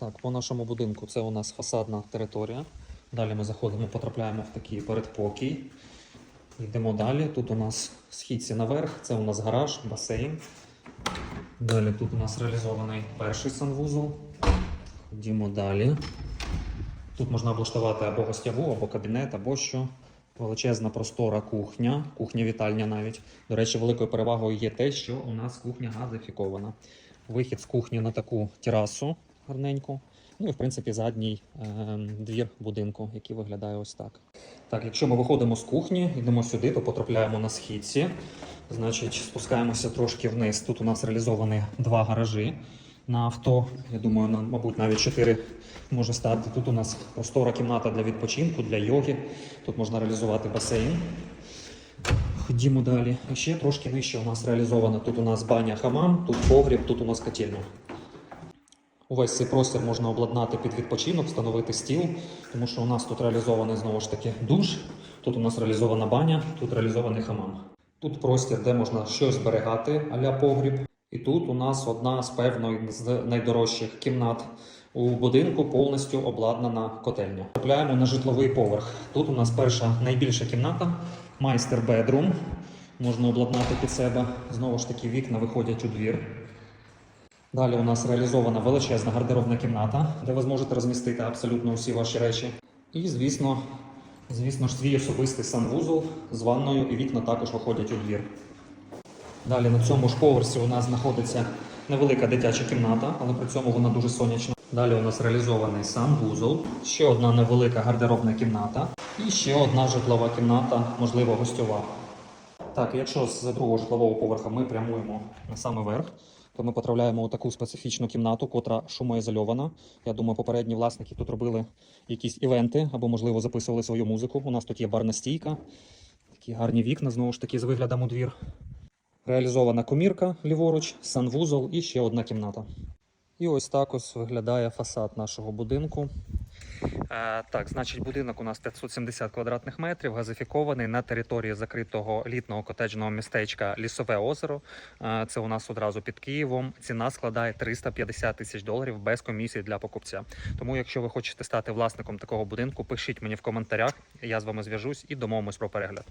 Так, по нашому будинку це у нас фасадна територія. Далі ми заходимо, потрапляємо в такий передпокій. Йдемо далі. Тут у нас східці наверх, це у нас гараж, басейн. Далі тут у нас реалізований перший санвузол. Ходімо далі. Тут можна облаштувати або гостяву, або кабінет, або що. Величезна простора кухня, кухня-вітальня навіть. До речі, великою перевагою є те, що у нас кухня газифікована. Вихід з кухні на таку терасу гарненьку. Ну і в принципі задній ем, двір будинку, який виглядає ось так. Так, якщо ми виходимо з кухні, йдемо сюди, то потрапляємо на східці. Значить, спускаємося трошки вниз. Тут у нас реалізовані два гаражі на авто. Я думаю, на, мабуть, навіть чотири може стати. Тут у нас простора кімната для відпочинку, для йоги. Тут можна реалізувати басейн. Ходімо далі. І ще трошки нижче у нас реалізовано. Тут у нас баня хамам, тут погріб, тут у нас котельня. Увесь цей простір можна обладнати під відпочинок, встановити стіл, тому що у нас тут реалізований знову ж таки душ, тут у нас реалізована баня, тут реалізований хамам. Тут простір, де можна щось зберігати, аля погріб. І тут у нас одна з певної з найдорожчих кімнат у будинку повністю обладнана котельня. Трапляємо на житловий поверх. Тут у нас перша найбільша кімната, майстер бедрум. Можна обладнати під себе. Знову ж таки, вікна виходять у двір. Далі у нас реалізована величезна гардеробна кімната, де ви зможете розмістити абсолютно усі ваші речі. І, звісно, звісно ж, свій особистий санвузол з ванною, і вікна також виходять у двір. Далі на цьому ж поверсі у нас знаходиться невелика дитяча кімната, але при цьому вона дуже сонячна. Далі у нас реалізований санвузол, ще одна невелика гардеробна кімната і ще одна житлова кімната, можливо, гостьова. Так, якщо з другого житлового поверха ми прямуємо на саме верх, то ми потрапляємо у таку специфічну кімнату, котра шумоізольована. Я думаю, попередні власники тут робили якісь івенти або, можливо, записували свою музику. У нас тут є барна стійка, такі гарні вікна, знову ж таки, з виглядом у двір. Реалізована комірка ліворуч, санвузол і ще одна кімната. І ось так ось виглядає фасад нашого будинку. Е, так, значить, будинок у нас 570 квадратних метрів, газифікований на території закритого літного котеджного містечка Лісове озеро. Е, це у нас одразу під Києвом. Ціна складає 350 тисяч доларів без комісії для покупця. Тому, якщо ви хочете стати власником такого будинку, пишіть мені в коментарях. Я з вами зв'яжусь і домовимось про перегляд.